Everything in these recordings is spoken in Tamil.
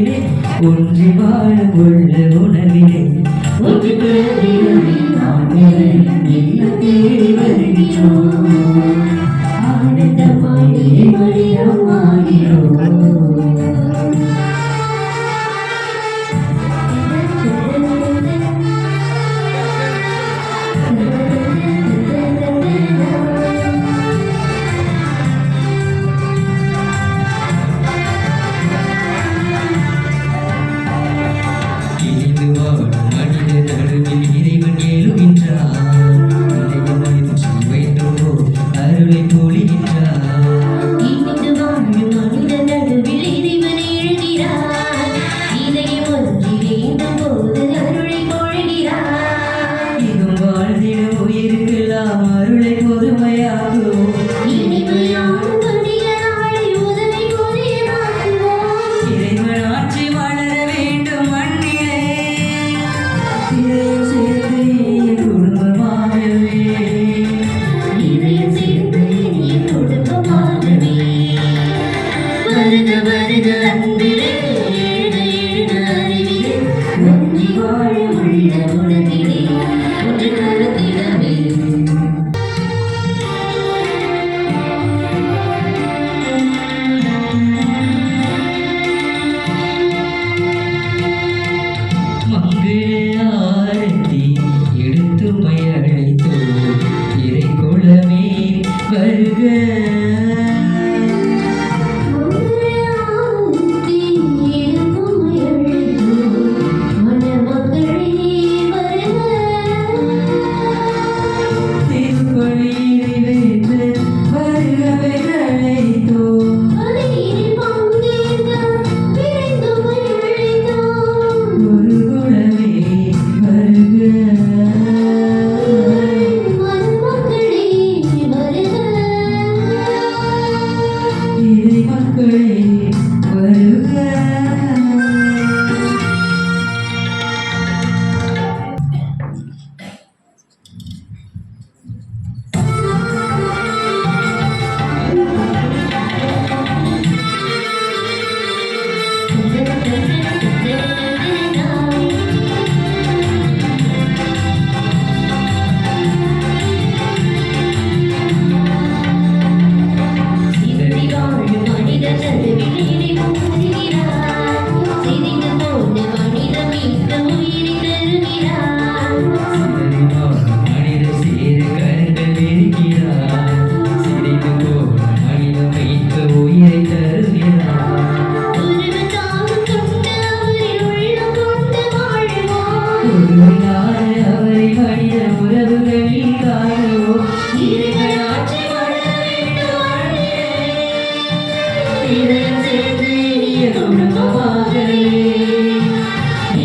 உணவிலே ஒன்றி வாழ கொள்ள உணவிலே ஒரு பிறவியில் தேடி வருகிறோம் ஆனந்தமாய் மரியம் Yeah.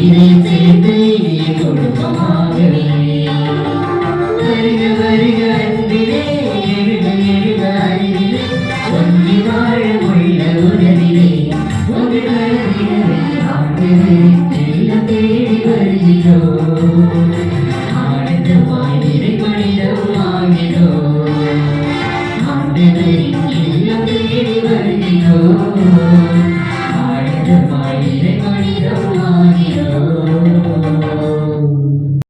இதை செய்து நீ கொடுப்பமாகவே வருக வருக அன்பிலே எழுக எழுக அறிவிலே சொல்லி வாழ உள்ள உணவிலே ஒரு கருதினவே ஆண்டுவே செல்ல தேடி வருகிறோம் ஆனந்தமாய் நிறைவடைதம் ஆகிறோம் ஆண்டதை செல்ல தேடி வருகிறோம்